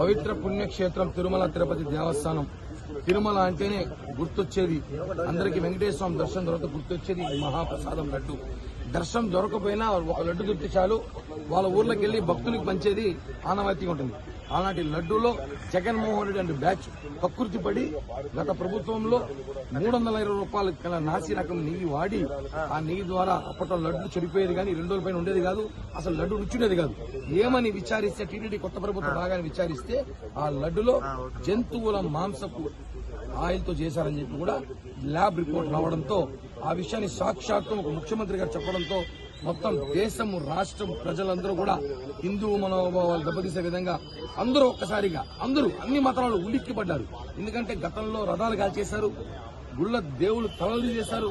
పవిత్ర పుణ్యక్షేత్రం తిరుమల తిరుపతి దేవస్థానం. తిరుమల అంటేనే గుర్తొచ్చేది. అందరికీ వెంకటేశ్వర స్వామి దర్శనం తర్వాత గుర్తొచ్చేది మహాప్రసాదం లడ్డు. దర్శనం దొరకపోయినా ఒక లడ్డు దొరికితే చాలు. వాళ్ళ ఊర్లోకి వెళ్ళి భక్తులకు పంచేది ఆనవాయితీగా ఉంటుంది. అలాంటి లడ్డూలో జగన్మోహన్ రెడ్డి అంటే బ్యాచ్ ప్రకృతి పడి గత ప్రభుత్వంలో మూడు వందల ఇరవై రూపాయల గల నాసి రకం నెయ్యి వాడి ఆ నెయ్యి ద్వారా అప్పట్లో లడ్డు చెడిపోయేది కానీ రెండు రోజుల పైన ఉండేది కాదు. అసలు లడ్డు రుచి ఉండేది కాదు. ఏమని విచారిస్తే టీటీడీ కొత్త ప్రభుత్వం బాగానే విచారిస్తే ఆ లడ్డులో జంతువుల మాంసపు ఆయిల్తో చేశారని చెప్పి కూడా ల్యాబ్ రిపోర్ట్ రావడంతో ఆ విషయాన్ని సాక్షాత్తు ఒక ముఖ్యమంత్రి గారు చెప్పడంతో మొత్తం దేశం రాష్ట్రం ప్రజలందరూ కూడా హిందూ మనోభావాలు దెబ్బతీసే విధంగా అందరూ ఒక్కసారిగా అందరూ అన్ని మతాలు ఉలిక్కి పడ్డారు ఎందుకంటే గతంలో రథాలు కాల్చేశారు గుళ్ళ దేవుళ్ళు తలలు చేశారు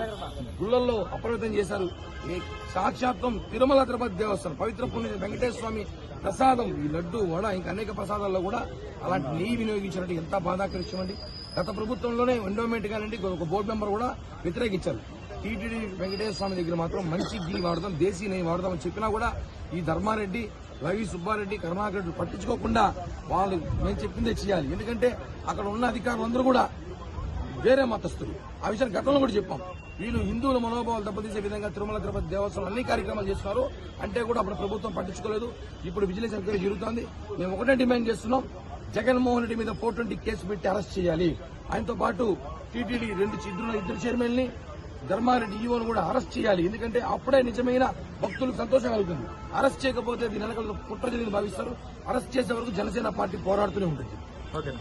గుళ్ళల్లో అప్రమత్తం చేశారు. సాక్షాత్వం తిరుమల తిరుపతి దేవస్థానం పవిత్ర పుణ్య వెంకటేశ్వర స్వామి ప్రసాదం ఈ లడ్డు వడ ఇంకా అనేక ప్రసాదాల్లో కూడా అలాంటి నెయ్యి వినియోగించినట్టు ఎంత బాధాకరిష్టం అండి గత ప్రభుత్వంలోనే ఎండోమెంట్ కానివ్వండి ఒక బోర్డు మెంబర్ కూడా వ్యతిరేకించారు. టీటీడీ వెంకటేశ్వర స్వామి దగ్గర మాత్రం మంచి గీ వాడదాం దేశీ నెయ్యి వాడదాం అని చెప్పినా కూడా ఈ ధర్మారెడ్డి రవి సుబ్బారెడ్డి కరుణాకర్ రెడ్డి పట్టించుకోకుండా వాళ్ళు మేము చెప్పిందే చేయాలి. ఎందుకంటే అక్కడ ఉన్న అధికారులందరూ కూడా వేరే మతస్థులు. ఆ విషయాన్ని గతంలో కూడా చెప్పాం. వీళ్ళు హిందువుల మనోభావాలు దెబ్బతీసే విధంగా తిరుమల తిరుపతి దేవస్థానం అన్ని కార్యక్రమాలు చేస్తున్నారు. అంటే కూడా అప్పుడు ప్రభుత్వం పట్టించుకోలేదు. ఇప్పుడు విజిలెన్స్ ఎంక్వైరీ జరుగుతోంది. మేము ఒకటే డిమాండ్ చేస్తున్నాం. జగన్మోహన్ రెడ్డి మీద ఫోర్ ట్వంటీ కేసు పెట్టి అరెస్ట్ చేయాలి. ఆయనతో పాటు టీటీడీ రెండు ఇద్దరు ఇద్దరు చైర్మన్ని ధర్మారెడ్డి ఈవోను కూడా అరెస్ట్ చేయాలి. ఎందుకంటే అప్పుడే నిజమైన భక్తులకు సంతోషం కలుగుతుంది. అరెస్ట్ చేయకపోతే దీని వెనకాల కుట్ర జరిగింది భావిస్తారు. అరెస్ట్ చేసే వరకు జనసేన పార్టీ పోరాడుతూనే ఉంటుంది. ఓకే